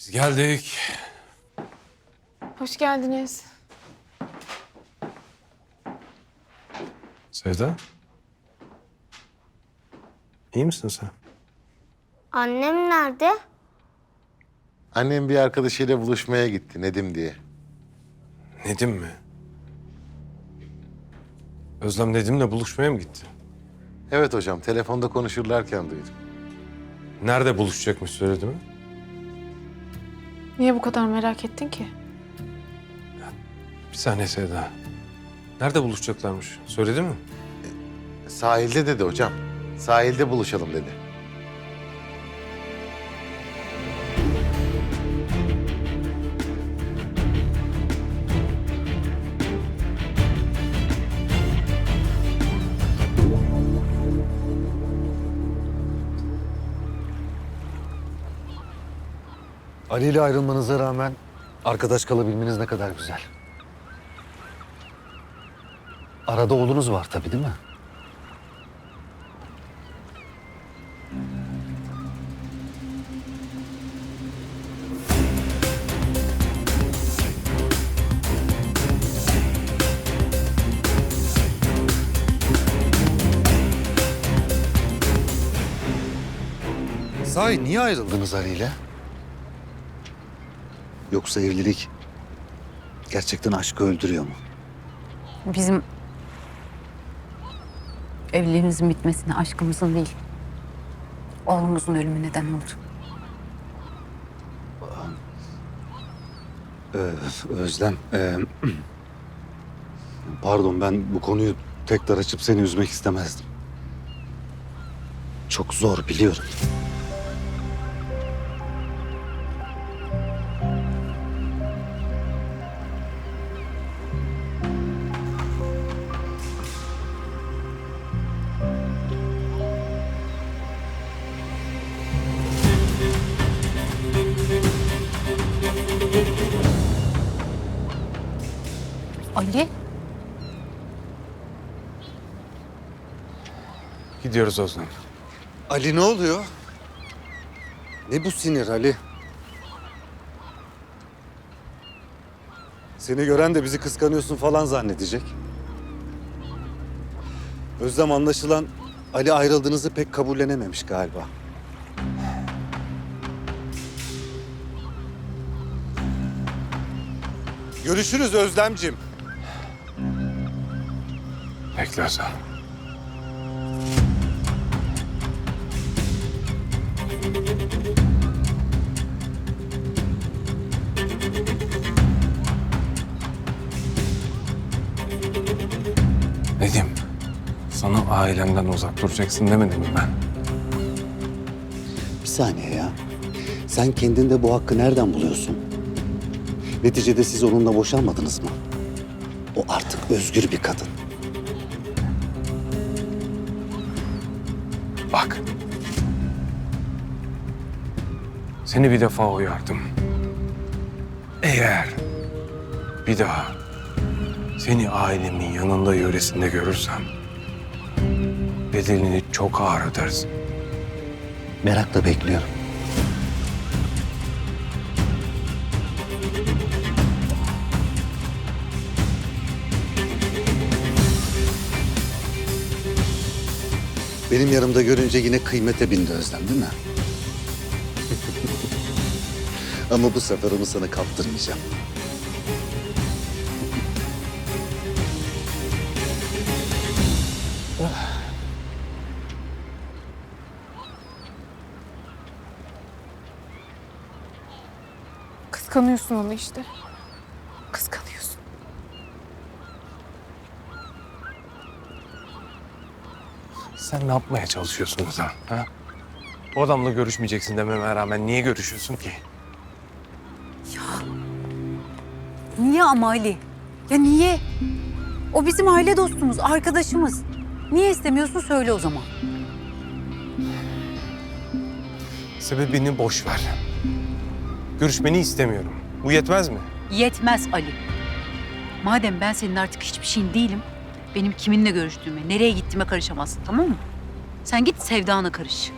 Biz geldik. Hoş geldiniz. Sevda. İyi misin sen? Annem nerede? Annem bir arkadaşıyla buluşmaya gitti Nedim diye. Nedim mi? Özlem Nedim'le buluşmaya mı gitti? Evet hocam telefonda konuşurlarken duydum. Nerede buluşacakmış söyledi mi? Niye bu kadar merak ettin ki? Bir saniye Sevda. Nerede buluşacaklarmış? Söyledi mi? Sahilde dedi hocam. Sahilde buluşalım dedi. Ali ile ayrılmanıza rağmen arkadaş kalabilmeniz ne kadar güzel. Arada oğlunuz var tabii değil mi? Sahi niye ayrıldınız Ali ile? Yoksa evlilik gerçekten aşkı öldürüyor mu? Bizim evliliğimizin bitmesine aşkımızın değil, oğlumuzun ölümü neden oldu. Ee, Özlem, ee, pardon ben bu konuyu tekrar açıp seni üzmek istemezdim. Çok zor biliyorum. Ali, Gidiyoruz Özlem. Ali ne oluyor? Ne bu sinir Ali? Seni gören de bizi kıskanıyorsun falan zannedecek. Özlem anlaşılan Ali ayrıldığınızı pek kabullenememiş galiba. Görüşürüz Özlemcim. Özlem. Nedim, sana ailemden uzak duracaksın demedim mi ben? Bir saniye ya. Sen kendinde bu hakkı nereden buluyorsun? Neticede siz onunla boşanmadınız mı? O artık özgür bir kadın. Bak. Seni bir defa uyardım. Eğer bir daha seni ailemin yanında yöresinde görürsem bedelini çok ağır ödersin. Merakla bekliyorum. Benim yanımda görünce yine kıymete bindi Özlem değil mi? Ama bu sefer onu sana kaptırmayacağım. Kıskanıyorsun onu işte. Kıskanıyorsun. Sen ne yapmaya çalışıyorsun Özlem? Ha? O adamla görüşmeyeceksin dememe rağmen niye görüşüyorsun ki? niye ama Ali? Ya niye? O bizim aile dostumuz, arkadaşımız. Niye istemiyorsun söyle o zaman. Sebebini boş ver. Görüşmeni istemiyorum. Bu yetmez mi? Yetmez Ali. Madem ben senin artık hiçbir şeyin değilim, benim kiminle görüştüğüme, nereye gittiğime karışamazsın tamam mı? Sen git sevdana karış.